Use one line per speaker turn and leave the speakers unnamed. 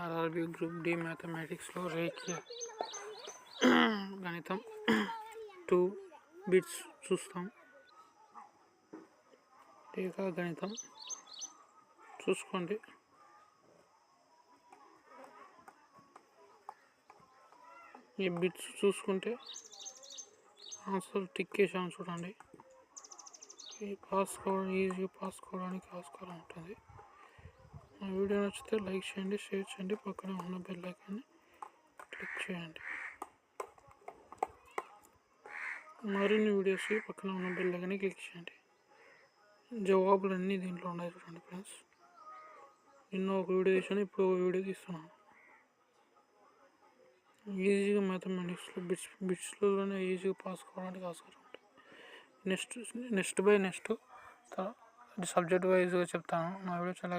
RRB group D మ్యాథమెటిక్స్లో రేఖీయ గణితం టూ బిట్స్ చూస్తాం. రేఖా గణితం చూసుకోండి. ఈ బిట్స్ చూసుకుంటే ఆన్సర్ టిక్ వేసాము చూడండి. ఈ పాస్ కావడం ఈజీగా పాస్ కావడానికి ఆస్కారం ఉంటుంది. వీడియో నచ్చితే లైక్ చేయండి షేర్ చేయండి. పక్కన ఉన్న బెల్ ఐకాన్ని క్లిక్ చేయండి. మరిన్ని వీడియోస్ పక్కన ఉన్న బెల్ ఐకాన్ని క్లిక్ చేయండి. జవాబులు అన్నీ దీంట్లో ఉన్నాయి చూడండి ఫ్రెండ్స్ నిన్న ఒక వీడియో తీసాను ఇప్పుడు ఒక వీడియో తీస్తున్నాను. ఈజీగా మ్యాథమెటిక్స్లో బిట్స్ బిట్స్లోనే ఈజీగా పాస్ కావడానికి ఆస్కారం ఉంటుంది next next by next subject వైజ్గా చెప్తాను. నా వీడియో చాలా